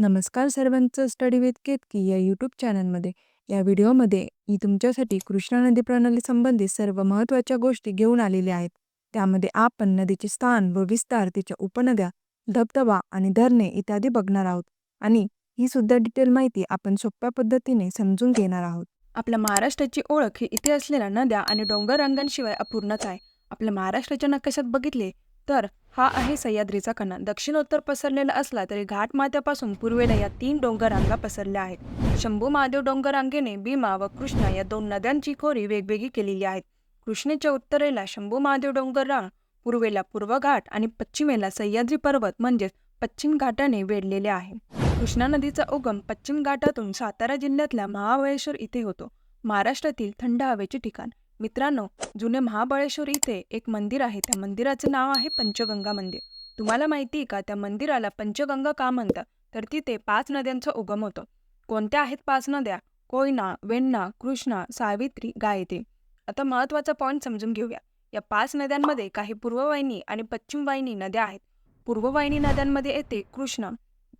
नमस्कार सर्वांचं study with Ketaki या यूट्यूब चॅनलमध्ये. या व्हिडिओमध्ये मी तुमच्यासाठी कृष्णा नदी प्रणाली संबंधित सर्व महत्त्वाच्या गोष्टी घेऊन आलेल्या आहेत. त्यामध्ये आपण नदीचे स्थान व विस्तार तिच्या उपनद्या धबधबा आणि धरणे इत्यादी बघणार आहोत. आणि ही सुद्धा डिटेल माहिती आपण सोप्या पद्धतीने समजून घेणार आहोत. आपल्या महाराष्ट्राची ओळख ही इथे असलेल्या नद्या आणि डोंगर रंगांशिवाय अपूर्णच आहे. आपल्या महाराष्ट्राच्या नकाशात बघितले तर हा आहे सह्याद्रीचा कणा. दक्षिणोत्तर पसरलेला असला तरी घाटमाथ्यापासून पूर्वेला या तीन डोंगररांगा पसरल्या आहेत. शंभू महादेव डोंगररांगेने भीमा व कृष्णा या दोन नद्यांची खोरी वेगवेगळी केलेली आहेत. कृष्णेच्या उत्तरेला शंभू महादेव डोंगररांग पूर्वेला पूर्व घाट आणि पश्चिमेला सह्याद्री पर्वत म्हणजेच पश्चिम घाटाने वेढलेले आहे. कृष्णा नदीचा उगम पश्चिम घाटातून सातारा जिल्ह्यातल्या महाबळेश्वर इथे होतो. महाराष्ट्रातील थंड हवेचे ठिकाण. मित्रांनो जुने महाबळेश्वर इथे एक मंदिर आहे. त्या मंदिराचं नाव आहे पंचगंगा मंदिर. तुम्हाला माहिती आहे का? त्या मंदिराला पंचगंगा का म्हणतात? तर तिथे पाच नद्यांचा उगम होतो. कोणत्या आहेत पाच नद्या? कोयना वेण्णा कृष्णा सावित्री गायत्री. आता महत्त्वाचा पॉईंट समजून घेऊया. या पाच नद्यांमध्ये काही पूर्ववाहिनी आणि पश्चिमवाहिनी नद्या आहेत. पूर्ववाहिनी नद्यांमध्ये येते कृष्णा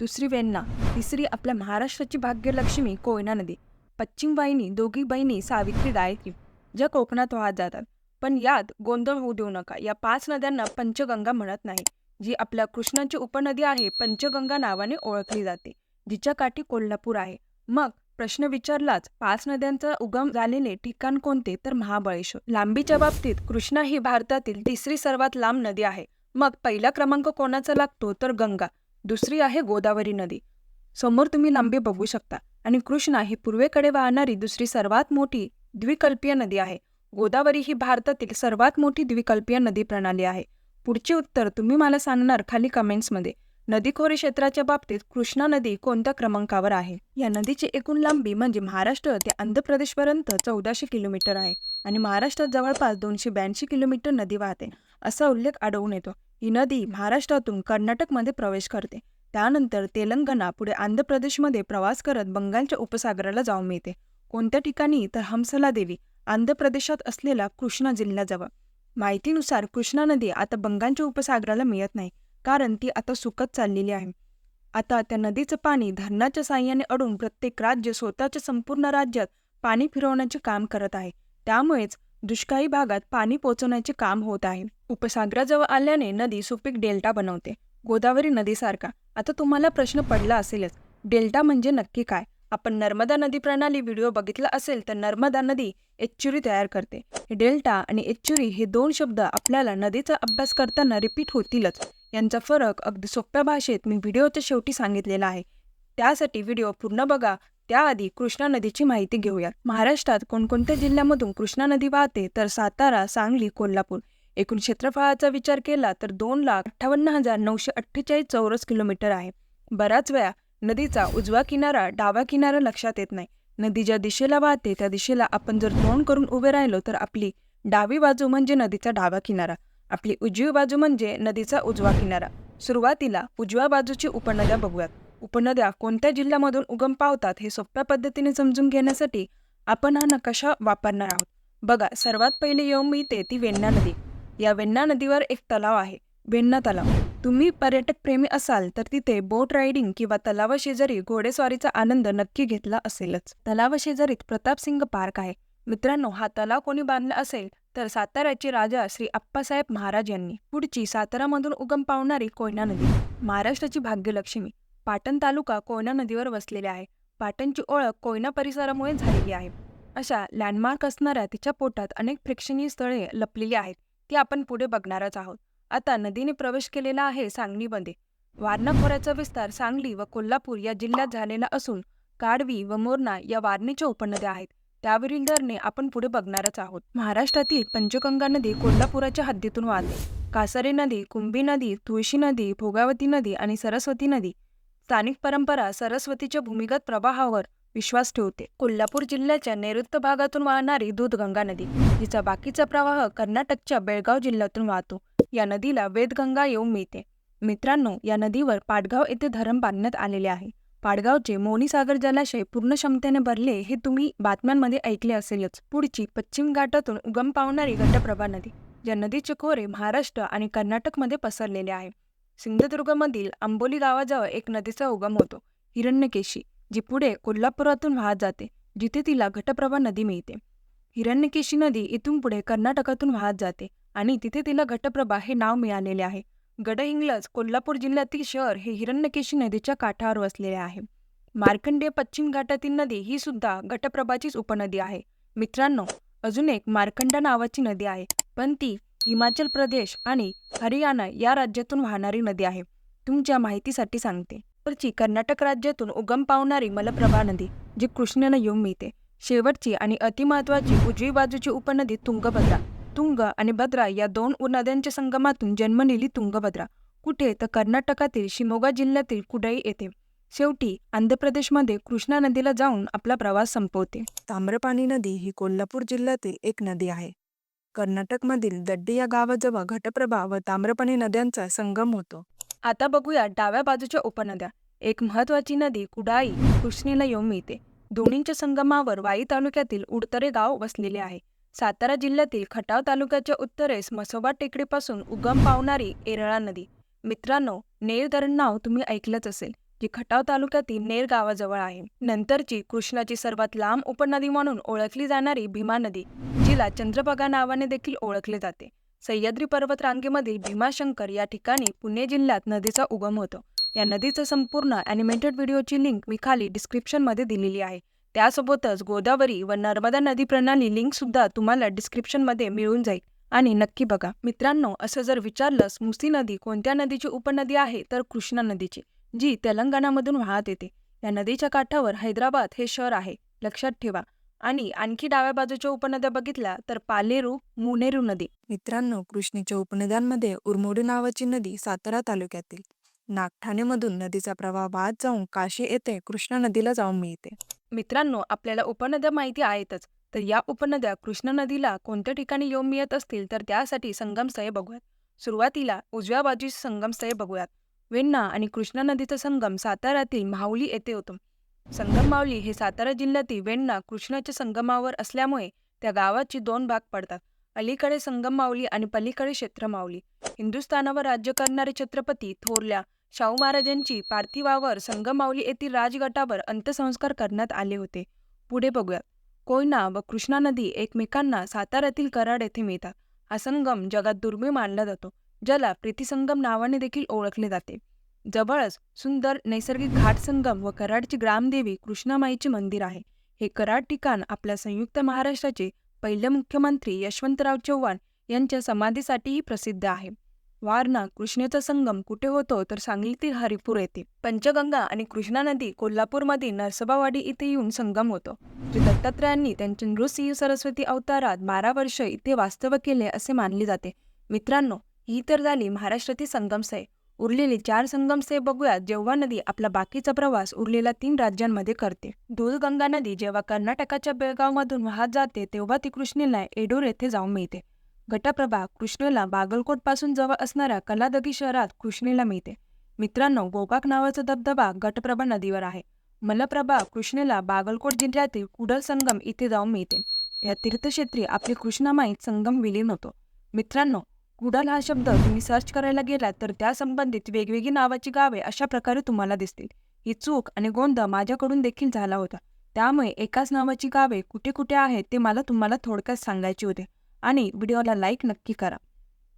दुसरी वेण्णा तिसरी आपल्या महाराष्ट्राची भाग्यलक्ष्मी कोयना नदी. पश्चिम वाहिनी दोघी बहिणी सावित्री गायत्री. ज्या कोकणात वाहत जातात. पण यात गोंधळ होऊ देऊ नका. या पाच नद्यांना पंचगंगा म्हणत नाही जी आपल्या कृष्णाची उपनदी आहे. पंचगंगा नावाने ओळखली जाते जिच्या काठी कोल्हापूर आहे. मग प्रश्न विचारलाच पाच नद्यांचा उगम झालेले ठिकाण कोणते? तर महाबळेश्वर. लांबीच्या बाबतीत कृष्णा ही भारतातील तिसरी सर्वात लांब नदी आहे. मग पहिला क्रमांक कोणाचा लागतो? तर गंगा. दुसरी आहे गोदावरी नदी. समोर तुम्ही लांबी बघू शकता. आणि कृष्णा ही पूर्वेकडे वाहणारी दुसरी सर्वात मोठी द्विकल्पीय नदी आहे. गोदावरी ही भारतातील सर्वात मोठी द्विकल्पीय नदी प्रणाली आहे. पुढचे उत्तर तुम्ही मला सांगणार खाली कमेंट्समध्ये नदीखोरी क्षेत्राच्या बाबतीत कृष्णा नदी कोणत्या क्रमांकावर आहे? या नदीची एकूण लांबी म्हणजे महाराष्ट्र ते आंध्र प्रदेशपर्यंत चौदाशे किलोमीटर आहे आणि महाराष्ट्रात जवळपास दोनशे ब्याऐंशी किलोमीटर नदी वाहते. असा उल्लेख आढळून येतो. ही नदी महाराष्ट्रातून कर्नाटकमध्ये प्रवेश करते. त्यानंतर तेलंगणा पुढे आंध्र प्रदेशमध्ये प्रवास करत बंगालच्या उपसागराला जाऊन मिळते. कोणत्या ठिकाणी तर हमसला देवी आंध्र प्रदेशात असलेला कृष्णा जिल्ह्याजवळ माहितीनुसार कृष्णा नदी आता बंगालच्या उपसागराला मिळत नाही कारण ती आता सुकत चाललेली आहे. आता त्या नदीचं पाणी धरणाच्या साह्याने अडून प्रत्येक राज्य स्वतःच्या संपूर्ण राज्यात पाणी फिरवण्याचे काम करत आहे. त्यामुळेच दुष्काळी भागात पाणी पोचवण्याचे काम होत आहे. उपसागराजवळ आल्याने नदी सुपीक डेल्टा बनवते. गोदावरी नदीसारखा. आता तुम्हाला प्रश्न पडला असेलच. डेल्टा म्हणजे नक्की काय? आपण नर्मदा नदी प्रणाली व्हिडिओ बघितला असेल तर नर्मदा नदी एच्चुरी तयार करते. डेल्टा आणि एच्चुरी हे दोन शब्द आपल्याला नदीचा अभ्यास करताना रिपीट होतीलच. यांचा फरक अगदी सोप्या भाषेत मी व्हिडिओच्या शेवटी सांगितलेला आहे. त्यासाठी व्हिडिओ पूर्ण बघा. त्याआधी कृष्णा नदीची माहिती घेऊया महाराष्ट्रात कोणकोणत्या जिल्ह्यामधून कृष्णा नदी वाहते? तर सातारा सांगली कोल्हापूर. एकूण क्षेत्रफळाचा विचार केला तर दोन लाख अठ्ठावन्न हजार नऊशे अठ्ठेचाळीस चौरस किलोमीटर आहे. बऱ्याच वेळा नदीचा उजवा किनारा डावा किनारा लक्षात येत नाही. नदी ज्या दिशेला वाहते त्या दिशेला आपण जर तोंड करून उभे राहिलो तर आपली डावी बाजू म्हणजे नदीचा डावा किनारा. आपली उजवी बाजू म्हणजे नदीचा उजवा किनारा. सुरुवातीला उजव्या बाजूची उपनद्या बघूयात. उपनद्या कोणत्या जिल्ह्यामधून उगम पावतात हे सोप्या पद्धतीने समजून घेण्यासाठी आपण हा नकाशा वापरणार आहोत. बघा सर्वात पहिले येऊन मिळते ती वेण्णा नदी. या वेण्णा नदीवर एक तलाव आहे. वेण्णा तलाव. तुम्ही पर्यटक प्रेमी असाल तर तिथे बोट रायडिंग किंवा तलावाशेजारी घोडेस्वारीचा आनंद नक्की घेतला असेलच. तलावाशेजारीत प्रतापसिंग पार्क आहे. मित्रांनो हा तलाव कोणी बांधला असेल तर साताऱ्याचे राजा श्री आप्पासाहेब महाराज यांनी. पुढची सातारामधून उगम पावणारी कोयना नदी. महाराष्ट्राची भाग्यलक्ष्मी. पाटण तालुका कोयना नदीवर वसलेले आहे. पाटणची ओळख कोयना परिसरामुळे झालेली आहे. अशा लँडमार्क असणाऱ्या तिच्या पोटात अनेक प्रेक्षणीय स्थळे लपलेली आहेत. ती आपण पुढे बघणारच आहोत. आता नदीने प्रवेश केलेला आहे सांगलीमध्ये. वारणा खोऱ्याचा विस्तार सांगली व कोल्हापूर या जिल्ह्यात झालेला असून काडवी व मोरणा या वारणेच्या उपनद्या आहेत. त्यावरील धरणे आपण पुढे बघणारच आहोत. महाराष्ट्रातील पंचगंगा नदी कोल्हापुराच्या हद्दीतून वाहते. कासारी नदी कुंभी नदी तुळशी नदी भोगावती नदी आणि सरस्वती नदी स्थानिक परंपरा सरस्वतीच्या भूमिगत प्रवाहावर विश्वास ठेवते. कोल्हापूर जिल्ह्याच्या नैऋत्य भागातून वाहणारी दूधगंगा नदी जिचा बाकीचा प्रवाह कर्नाटकच्या बेळगाव जिल्ह्यातून वाहतो. या नदीला वेदगंगा येऊन मिळते. मित्रांनो या नदीवर पाडगाव येथे धरण बांधण्यात आलेले आहे. पाडगावचे मोनीसागर जलाशय पूर्ण क्षमतेने भरले हे तुम्ही बातम्यांमध्ये ऐकले असेलच. पुढची पश्चिम घाटातून उगम पावणारी घटप्रभा नदी ज्या नदीचे खोरे महाराष्ट्र आणि कर्नाटकमध्ये पसरलेले आहे. सिंधुदुर्गमधील आंबोली गावाजवळ एक नदीचा उगम होतो हिरण्यकेशी जी पुढे कोल्हापुरातून वाहत जाते जिथे तिला घटप्रभा नदी मिळते. हिरण्यकेशी नदी इथून पुढे कर्नाटकातून वाहत जाते. आणि तिथे तिला घटप्रभा हे नाव मिळालेले आहे. गडहिंग्लज कोल्हापूर जिल्ह्यातील शहर हे हिरण्यकेशी नदीच्या काठावर वसलेले आहे. मार्कंडेय पश्चिम घाटातील नदी ही सुद्धा घटप्रभाचीच उपनदी आहे. मित्रांनो अजून एक मार्कंडा नावाची नदी आहे पण ती हिमाचल प्रदेश आणि हरियाणा या राज्यातून वाहणारी नदी आहे. तुमच्या माहितीसाठी सांगते. वरची कर्नाटक राज्यातून उगम पावणारी मलप्रभा नदी जी कृष्णेनं येऊन मिळते. शेवटची आणि अतिमहत्वाची उजवी बाजूची उपनदी तुंगभद्रा. तुंग आणि भद्रा या दोन नद्यांच्या संगमातून जन्मलेली तुंगभद्रा कुठे? तर कर्नाटकातील शिमोगा जिल्ह्यातील कुडई येथे. शेवटी आंध्र प्रदेशमध्ये कृष्णा नदीला जाऊन आपला प्रवास संपवते. ताम्रपाणी नदी ही कोल्हापूर जिल्ह्यातील एक नदी आहे. कर्नाटकमधील दड्डी या गावाजवळ घटप्रभा व ताम्रपाणी नद्यांचा संगम होतो. आता बघूया डाव्या बाजूच्या उपनद्या. एक महत्वाची नदी कुडाई कृष्णेला येऊन मिळते. दोन्हींच्या संगमावर वाई तालुक्यातील उडतरे गाव वसलेले आहे. सातारा जिल्ह्यातील खटाव तालुक्याच्या उत्तरेस मसोबा टेकडीपासून उगम पावणारी एरळा नदी. मित्रांनो नेर धरण नाव तुम्ही ऐकलंच असेल जी खटाव तालुक्यातील नेर गावाजवळ आहे. नंतरची कृष्णाची सर्वात लांब उपनदी म्हणून ओळखली जाणारी भीमा नदी जिला चंद्रभागा नावाने देखील ओळखले जाते. सह्याद्री पर्वत रांगेमधील भीमाशंकर या ठिकाणी पुणे जिल्ह्यात नदीचा उगम होतो. या नदीचं संपूर्ण ॲनिमेटेड व्हिडिओची लिंक मी खाली डिस्क्रिप्शनमध्ये दिलेली आहे. त्यासोबतच गोदावरी व नर्मदा नदी प्रणाली लिंकसुद्धा तुम्हाला डिस्क्रिप्शनमध्ये मिळून जाईल. आणि नक्की बघा मित्रांनो असं जर विचारलंस मुसी नदी कोणत्या नदीची उपनदी आहे तर कृष्णा नदीची जी तेलंगणामधून वाहत येते. या नदीच्या काठावर हैदराबाद हे शहर आहे लक्षात ठेवा. आणि आणखी डाव्या बाजूच्या उपनद्या बघितल्या तर पालेरू मुनेरू नदी. मित्रांनो कृष्णेच्या उपनद्यांमध्ये उरमोडी नावाची नदी सातारा तालुक्यातील नागठाणेमधून नदीचा प्रवाह वाहत जाऊन काशी येथे कृष्णा नदीला जाऊन मिळते. मित्रांनो आपल्याला उपनद्या माहिती आहेतच. तर या उपनद्या कृष्णा नदीला कोणत्या ठिकाणी येऊन मिळत असतील तर त्यासाठी संगमस्थळे बघूयात. सुरुवातीला उजव्या बाजूची संगमस्थळे बघूयात. वेण्णा आणि कृष्णा नदीचा संगम साताऱ्यातील माहुली येथे होतो. संगम माऊली हे सातारा जिल्ह्यातील वेण्णा कृष्णाच्या संगमावर असल्यामुळे त्या गावाची दोन भाग पडतात. अलीकडे संगम माऊली आणि पलीकडे क्षेत्र माऊली हिंदुस्थानावर राज्य करणारे छत्रपती थोरल्या शाहू महाराजांची पार्थिवावर संगमावली येथील राजगटावर अंत्यसंस्कार करण्यात आले होते. पुढे बघूयात. कोयना व कृष्णा नदी एकमेकांना साताऱ्यातील कराड येथे मिळतात. हा संगम जगात दुर्मिळ मानला जातो ज्याला प्रीतिसंगम नावाने देखील ओळखले जाते. जवळच सुंदर नैसर्गिक घाट संगम व कराडची ग्रामदेवी कृष्णामाईचे मंदिर आहे. हे कराड ठिकाण आपल्या संयुक्त महाराष्ट्राचे पहिले मुख्यमंत्री यशवंतराव चव्हाण यांच्या समाधीसाठीही प्रसिद्ध आहे. वारणा कृष्णेचा संगम कुठे होतो तर सांगलीतील हरिपूर येथे पंचगंगा आणि कृष्णा नदी कोल्हापूरमध्ये नरसोबावाडी इथे येऊन संगम होतो. श्री दत्तात्रयांनी त्यांच्या नृसिंह सरस्वती अवतारात बारा वर्ष इथे वास्तव्य केले असे मानले जाते. मित्रांनो ही तर झाली महाराष्ट्रातील संगमसे उरलेली चार संगमसे बघूयात जेव्हा नदी आपला बाकीचा प्रवास उरलेल्या तीन राज्यांमध्ये करते. दूधगंगा नदी जेव्हा कर्नाटकाच्या बेळगावमधून वाहत जाते तेव्हा ती कृष्णेला एडूर येथे जाऊन मिळते. घटप्रभा कृष्णेला बागलकोटपासून जवळ असणाऱ्या कलादगी शहरात कृष्णेला मिळते. मित्रांनो गोकाक नावाचा धबधबा घटप्रभा नदीवर आहे. मलप्रभा कृष्णेला बागलकोट जिल्ह्यातील कुडल संगम इथे जाऊन मिळते. या तीर्थक्षेत्री आपली कृष्णामाईत संगम विलीन होतो. मित्रांनो कुडल हा शब्द तुम्ही सर्च करायला गेलात तर त्या संबंधित वेगवेगळी नावाची गावे अशा प्रकारे तुम्हाला दिसतील. ही चूक आणि गोंधळ माझ्याकडून देखील झाला होता. त्यामुळे एकाच नावाची गावे कुठे कुठे आहेत ते मला तुम्हाला थोडक्यात सांगायचे होते. आणि व्हिडिओला लाईक नक्की करा.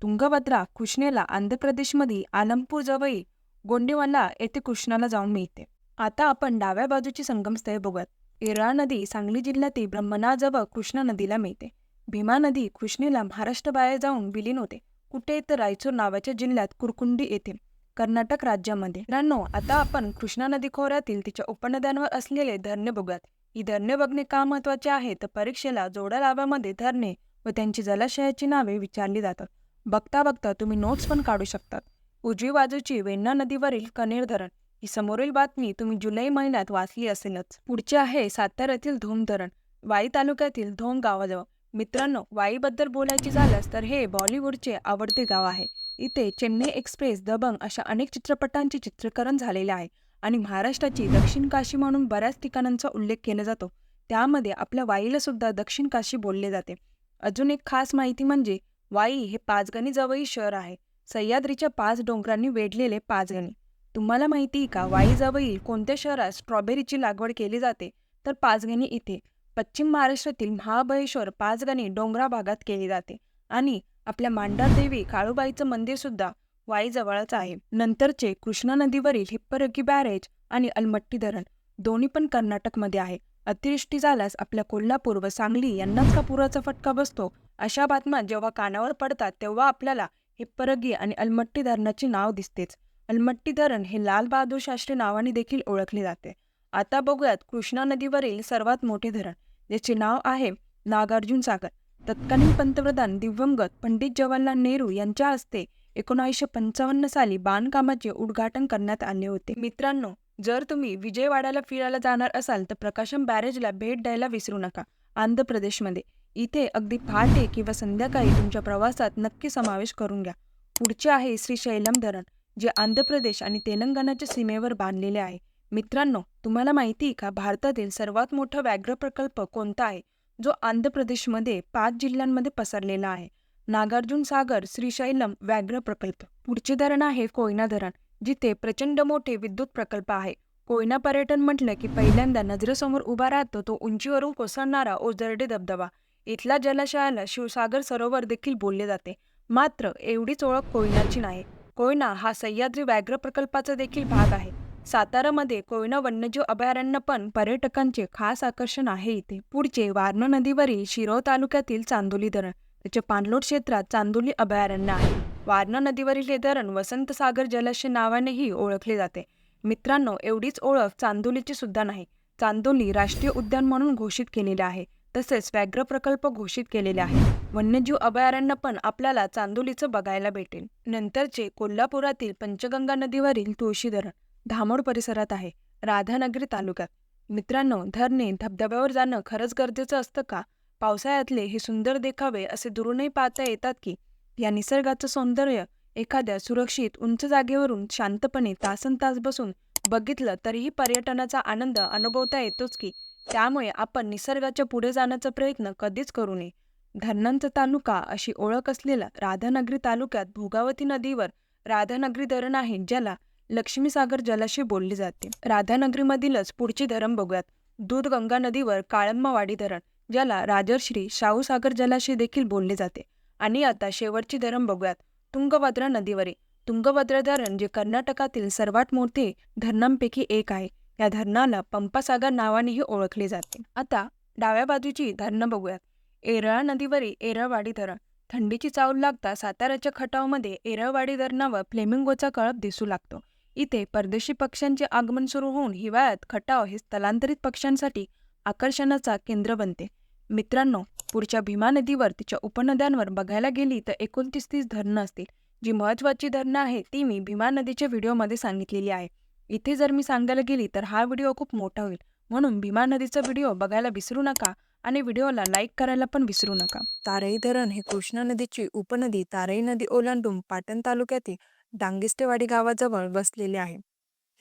तुंगभद्रा कृष्णेला आंध्र प्रदेशमध्ये आलमपूर जवळील गोंडेवाला येथे कृष्णाला जाऊन मिळते. आता आपण डाव्या बाजूची संगमस्थळे बघूयात. एरळा नदी सांगली जिल्ह्यातील ब्रह्मनाजवळ कृष्णा नदीला मिळते. भीमा नदी कृष्णेला महाराष्ट्राबाहेर जाऊन विलीन होते. कुठे तर रायचूर नावाच्या जिल्ह्यात कुरकुंडी येथे कर्नाटक राज्यामध्ये. मित्रांनो आता आपण कृष्णा नदी खोऱ्यातील तिच्या उपनद्यांवर असलेले धरणे बघूयात. ही धरणे बघणे का महत्त्वाचे आहे? तर परीक्षेला जोड्या लाभामध्ये धरणे व त्यांची जलाशयाची नावे विचारली जातात. बघता बघता तुम्ही नोट्स पण काढू शकतात. उजवी बाजूची वेण्णा नदीवरील कनेर धरण ही समोरील बातमी तुम्ही जुलै महिन्यात वाचली असेलच. पुढचे आहे साताऱ्यातील धोम धरण. वाई तालुक्यातील धोम गावाजवळ. मित्रांनो वाईबद्दल बोलायची झाल्यास तर हे बॉलिवूडचे आवडते गाव आहे. इथे चेन्नई एक्सप्रेस दबंग अशा अनेक चित्रपटांचे चित्रीकरण झालेले आहे आणि महाराष्ट्राची दक्षिण काशी म्हणून बऱ्याच ठिकाणांचा उल्लेख केला जातो. त्यामध्ये आपल्या वाईला सुद्धा दक्षिण काशी बोलले जाते. अजून एक खास माहिती म्हणजे वाई हे पाचगणी जवळील शहर आहे. सह्याद्रीच्या पाच डोंगरांनी वेढलेले पाचगणी. तुम्हाला माहिती आहे का? वाईजवळील कोणत्या शहरात स्ट्रॉबेरीची लागवड केली जाते? तर पाचगणी इथे. पश्चिम महाराष्ट्रातील महाबळेश्वर पाचगणी डोंगरा भागात केली जाते. आणि आपल्या मांडादेवी काळूबाईचं मंदिर सुद्धा वाईजवळच आहे. नंतरचे कृष्णा नदीवरील हिप्परगी बॅरेज आणि अलमट्टी धरण दोन्ही पण कर्नाटकमध्ये आहे. अतिवृष्टी झाल्यास आपल्या कोल्हापूर व सांगली यांनाच का पुराचा फटका बसतो? अशा बातम्या जेव्हा कानावर पडतात तेव्हा आपल्याला हिप्परगी आणि अलमट्टी धरणाचे नाव दिसतेच. अलमट्टी धरण हे लाल बहादूर शास्त्री नावाने देखील ओळखले जाते. आता बघूयात कृष्णा नदीवरील सर्वात मोठे धरण ज्याचे नाव आहे नागार्जुन सागर. तत्कालीन पंतप्रधान दिवंगत पंडित जवाहरलाल नेहरू यांच्या हस्ते एकोणीसशे पंचावन्न साली बांधकामाचे उद्घाटन करण्यात आले होते. मित्रांनो जर तुम्ही विजयवाड्याला फिरायला जाणार असाल तर प्रकाशम बॅरेजला भेट द्यायला विसरू नका. आंध्र प्रदेशमध्ये. इथे अगदी पहाटे किंवा संध्याकाळी तुमच्या प्रवासात नक्की समावेश करून घ्या. पुढचे आहे श्रीशैलम धरण जे आंध्र प्रदेश आणि तेलंगणाच्या सीमेवर बांधलेले आहे. मित्रांनो तुम्हाला माहिती आहे का? भारतातील सर्वात मोठा व्याघ्र प्रकल्प कोणता आहे? जो आंध्र प्रदेशमध्ये पाच जिल्ह्यांमध्ये पसरलेला आहे. नागार्जुन सागर श्रीशैलम व्याघ्र प्रकल्प. पुढचे धरण आहे कोयना धरण. जिथे प्रचंड मोठे विद्युत प्रकल्प आहे. कोयना पर्यटन म्हटलं की पहिल्यांदा नजरेसमोर उभा राहतो तो उंचीवरून कोसळणारा ओझरडे धबधबा. इथल्या जलाशयाला शिवसागर सरोवर देखील बोलले जाते. मात्र एवढीच ओळख कोयनाची नाही. कोयना हा सह्याद्री व्याघ्र प्रकल्पाचा देखील भाग आहे. सातारामध्ये कोयना वन्यजीव अभयारण्य पण पर्यटकांचे खास आकर्षण आहे इथे. पुढचे वारणा नदीवरील शिरोळ तालुक्यातील चांदोली धरण त्याच्या पाणलोट क्षेत्रात चांदोली अभयारण्य आहे. वारणा नदीवरील हे धरण वसंत सागर जलाशय नावानेही ओळखले जाते. मित्रांनो एवढीच ओळख चांदोलीची सुद्धा नाही. चांदोली राष्ट्रीय उद्यान म्हणून घोषित केलेले आहे. तसेच व्याघ्र प्रकल्प घोषित केलेले आहे. वन्यजीव अभयारण्य पण आपल्याला चांदोलीचं बघायला भेटेल. नंतरचे कोल्हापुरातील पंचगंगा नदीवरील तुळशी धरण धामोड परिसरात आहे. राधानगरी तालुक्यात. मित्रांनो धरणे धबधब्यावर जाणं खरंच गरजेचं असतं का? पावसाळ्यातले हे सुंदर देखावे असे दुरूनही पाहता येतात की या निसर्गाचं सौंदर्य एखाद्या सुरक्षित उंच जागेवरून शांतपणे तासन तास बसून बघितलं तरीही पर्यटनाचा आनंद अनुभवता येतोच की त्यामुळे आपण निसर्गाच्या पुढे जाण्याचा प्रयत्न कधीच करू नये. धरणांचा तालुका अशी ओळख असलेला राधानगरी तालुक्यात भोगावती नदीवर राधानगरी धरण आहे ज्याला लक्ष्मीसागर जलाशय बोलले जाते. राधानगरीमधीलच पुढचे धरण बघूयात. दूधगंगा नदीवर काळंबावाडी धरण ज्याला राजर्श्री शाहूसागर जलाशय देखील बोलले जाते. आणि आता शेवटची धरण बघूयात. तुंगभद्रा नदीवरील तुंगभद्रा धरण जे कर्नाटकातील सर्वात मोठे धरणांपैकी एक आहे. या धरणाला पंपासागर नावानेही ओळखले जाते. आता डाव्या बाजूची धरणं बघूयात. एरळा नदीवरील एरळवाडी धरण. थंडीची चावल लागता साताऱ्याच्या खटावमध्ये एरळवाडी धरणावर फ्लेमिंगोचा कळप दिसू लागतो. इथे परदेशी पक्ष्यांचे आगमन सुरू होऊन हिवाळ्यात खटाव हे स्थलांतरित पक्ष्यांसाठी आकर्षणाचा केंद्र बनते. मित्रांनो पुढच्या भीमा नदीवर तिच्या उपनद्यांवर बघायला गेली तर एकोणतीस तीस धरणं असतील. जी महत्त्वाची धरणं आहेत ती मी भीमा नदीच्या व्हिडिओमध्ये सांगितलेली आहे. इथे जर मी सांगायला गेली तर हा व्हिडिओ खूप मोठा होईल. म्हणून भीमा नदीचा व्हिडिओ बघायला विसरू नका आणि व्हिडिओला लाईक करायला पण विसरू नका. तारई धरण हे कृष्णा नदीची उपनदी तारई नदी ओलांडून पाटण तालुक्यातील डांगिस्टेवाडी गावाजवळ वसलेले आहे.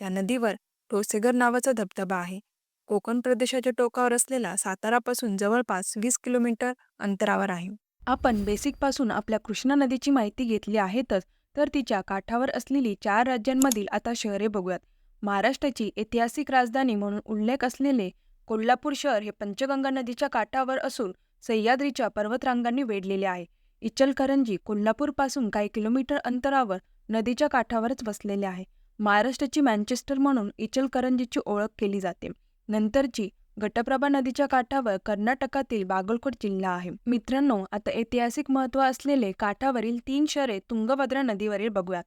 या नदीवर टोसेगर नावाचा धबधबा आहे. कोकण प्रदेशाच्या टोकावर असलेला सातारापासून जवळपास वीस किलोमीटर अंतरावर आहे. आपण बेसिकपासून आपल्या कृष्णा नदीची माहिती घेतली आहेतच तर तिच्या काठावर असलेली चार राज्यांमधील आता शहरे बघूयात. महाराष्ट्राची ऐतिहासिक राजधानी म्हणून उल्लेख असलेले कोल्हापूर शहर हे पंचगंगा नदीच्या काठावर असून सह्याद्रीच्या पर्वतरांगांनी वेढलेले आहे. इचलकरंजी कोल्हापूरपासून काही किलोमीटर अंतरावर नदीच्या काठावरच वसलेले आहे. महाराष्ट्राची मँचेस्टर म्हणून इचलकरंजीची ओळख केली जाते. नंतरची घटप्रभा नदीच्या काठावर कर्नाटकातील बागलकोट जिल्हा आहे. मित्रांनो आता ऐतिहासिक महत्त्व असलेले काठावरील तीन शहरे तुंगभद्रा नदीवरील बघूयात.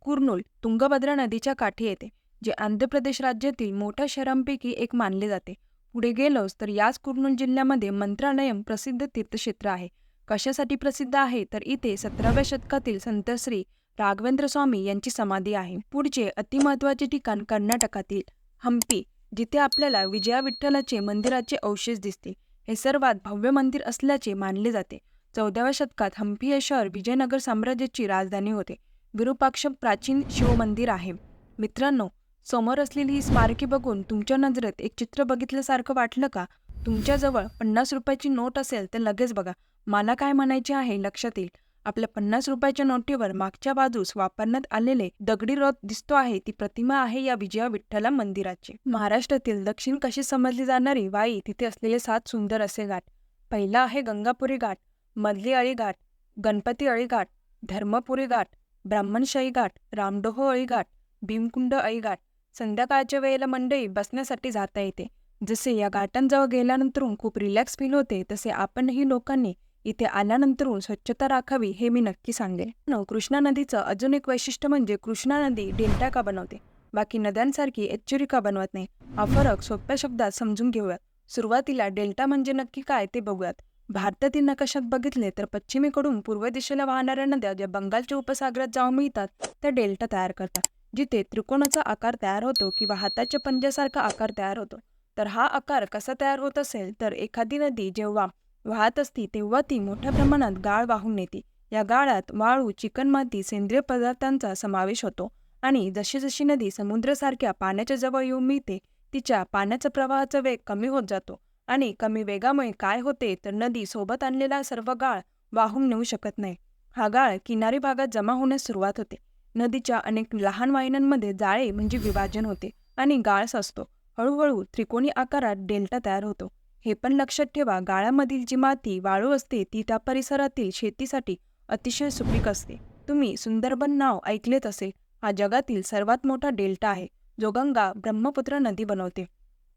कुर्नूल तुंगभद्रा नदीच्या काठी येते जे आंध्र प्रदेश राज्यातील मोठ्या शहरांपैकी एक मानले जाते. पुढे गेलोस तर याच कुर्नूल जिल्ह्यामध्ये मंत्रालयम प्रसिद्ध तीर्थक्षेत्र आहे. कशासाठी प्रसिद्ध आहे? तर इथे सतराव्या शतकातील संत श्री राघवेंद्र स्वामी यांची समाधी आहे. पुढचे अतिमहत्वाचे ठिकाण कर्नाटकातील हम्पी. जिथे आपल्याला विजया विठ्ठलाचे मंदिराचे अवशेष दिसते. हे सर्वात भव्य मंदिर असल्याचे मानले जाते. चौदाव्या शतकात हम्पी हे शहर विजयनगर साम्राज्याची राजधानी होते. विरूपाक्ष प्राचीन शिवमंदिर आहे. मित्रांनो समोर असलेली ही स्मारके बघून तुमच्या नजरेत एक चित्र बघितल्यासारखं वाटलं का? तुमच्याजवळ पन्नास रुपयाची नोट असेल तर लगेच बघा. मला काय म्हणायचे आहे लक्षात येईल. आपल्या पन्नास रुपयाच्या नोटीवर मागच्या बाजूस वापरण्यात आलेले दगडी रथ दिसतो आहे ती प्रतिमा आहे या विजया विठ्ठला मंदिराची. महाराष्ट्रातील दक्षिण कशी समजली जाणारी वाई तिथे असलेले सात सुंदर असे घाट. पहिला आहे गंगापुरी घाट मधली अळी घाट गणपती अळी घाट धर्मपुरी घाट ब्राह्मणशाही घाट रामडोहो अळी घाट भीमकुंड अळी घाट. संध्याकाळच्या वेळेला मंडळी बसण्यासाठी जाता येते. जसे या घाटांजवळ गेल्यानंतरून खूप रिलॅक्स फील होते तसे आपणही लोकांनी इथे आल्यानंतरून स्वच्छता राखावी हे मी नक्की सांगेन. न कृष्णा नदीचं अजून एक वैशिष्ट्य म्हणजे कृष्णा नदी डेल्टा का बनवते? बाकी नद्यांसारखी एच्युरी का बनवत नाही? हा फरक सोप्या शब्दात समजून घेऊयात. सुरुवातीला डेल्टा म्हणजे नक्की काय ते बघूयात. भारतातील नकाशात बघितले तर पश्चिमेकडून पूर्व दिशेला वाहणाऱ्या नद्या ज्या बंगालच्या उपसागरात जाऊन मिळतात त्या डेल्टा तयार करतात. जिथे त्रिकोणाचा आकार तयार होतो किंवा हाताच्या पंजासारखा आकार तयार होतो. तर हा आकार कसा तयार होत असेल? तर एखादी नदी जेव्हा वाहत असती तेव्हा ती मोठ्या प्रमाणात गाळ वाहून नेते. या गाळात वाळू चिकणमाती सेंद्रिय पदार्थांचा समावेश होतो आणि जशी जशी नदी समुद्रासारख्या पाण्याच्या जवळ येऊन मिळते तिच्या पाण्याचा प्रवाहाचा वेग कमी होत जातो आणि कमी वेगामुळे काय होते तर नदी सोबत आणलेला सर्व गाळ वाहून नेऊ शकत नाही. हा गाळ किनारी भागात जमा होण्यास सुरुवात होते. नदीच्या अनेक लहान वाहिन्यांमध्ये जाळे म्हणजे विभाजन होते आणि गाळ साचतो हळूहळू त्रिकोणी आकारात डेल्टा तयार होतो. हे पण लक्षात ठेवा गाळामधील जी माती वाळू असते ती त्या परिसरातील शेतीसाठी अतिशय सुपीक असते. तुम्ही सुंदरबन नाव ऐकलेच असेल हा जगातील सर्वात मोठा डेल्टा आहे जो गंगा ब्रह्मपुत्र नदी बनवते.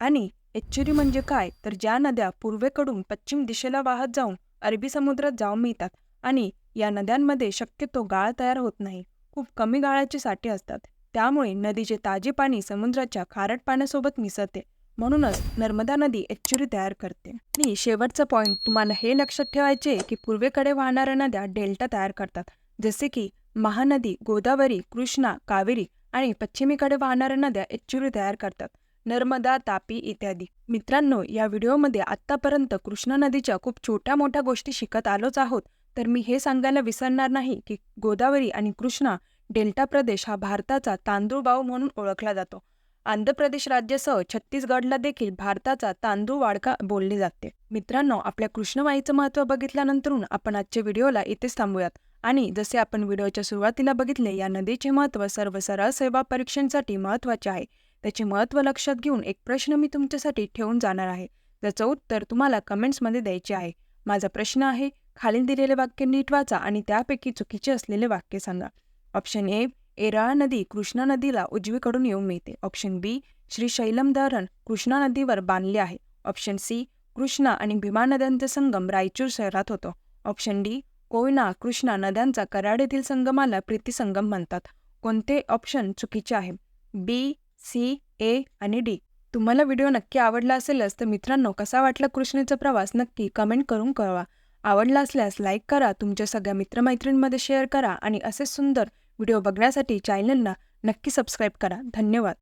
आणि एच्चुरी म्हणजे काय? तर ज्या नद्या पूर्वेकडून पश्चिम दिशेला वाहत जाऊन अरबी समुद्रात जाऊन मिळतात आणि या नद्यांमध्ये शक्यतो गाळ तयार होत नाही. खूप कमी गाळाचे साठे असतात. त्यामुळे नदीचे ताजे पाणी समुद्राच्या खारट पाण्यासोबत मिसळते. म्हणूनच नर्मदा नदी एच्चुरी तयार करते. आणि शेवटचा पॉईंट तुम्हाला हे लक्षात ठेवायचे की पूर्वेकडे वाहणाऱ्या नद्या डेल्टा तयार करतात. जसे की महानदी गोदावरी कृष्णा कावेरी आणि पश्चिमेकडे वाहणाऱ्या नद्या एच्चुरी तयार करतात. नर्मदा तापी इत्यादी. मित्रांनो या व्हिडिओमध्ये आत्तापर्यंत कृष्णा नदीच्या खूप छोट्या मोठ्या गोष्टी शिकत आलोच आहोत. तर मी हे सांगायला विसरणार नाही की गोदावरी आणि कृष्णा डेल्टा प्रदेश हा भारताचा तांदूळ बाव म्हणून ओळखला जातो. आंध्र प्रदेश राज्यासह छत्तीसगडला देखील भारताचा तांदूळ वाडका बोलले जाते. मित्रांनो आपल्या कृष्णवाईचं महत्त्व बघितल्यानंतरून आपण आजच्या व्हिडिओला इथेच थांबूयात. आणि जसे आपण व्हिडिओच्या सुरुवातीला बघितले या नदीचे महत्त्व सर्व सरळ सेवा परीक्षांसाठी महत्त्वाचे आहे. त्याचे महत्त्व लक्षात घेऊन एक प्रश्न मी तुमच्यासाठी ठेवून जाणार आहे. ज्याचं उत्तर तुम्हाला कमेंट्समध्ये द्यायचे आहे. माझा प्रश्न आहे खालील दिलेले वाक्य नीट वाचा आणि त्यापैकी चुकीचे असलेले वाक्य सांगा. ऑप्शन ए एराळा नदी कृष्णा नदीला उजवीकडून येऊन मिळते. ऑप्शन बी श्री शैलम धरण कृष्णा नदीवर बांधले आहे. ऑप्शन सी कृष्णा आणि भीमा नद्यांचा संगम रायचूर शहरात होतो. ऑप्शन डी कोयना कृष्णा नद्यांचा कराड येथील संगमाला प्रीतिसंगम म्हणतात. कोणते ऑप्शन चुकीचे आहे? बी सी ए आणि डी तुम्हाला व्हिडिओ नक्की आवडला असेलच तर मित्रांनो कसा वाटला कृष्णेचा प्रवास नक्की कमेंट करून कळवा. आवडला असल्यास लाईक करा तुमच्या सगळ्या मित्रमैत्रींमध्ये शेअर करा आणि असे सुंदर व्हिडिओ बघण्यासाठी चॅनलला नक्की सबस्क्राईब करा. धन्यवाद.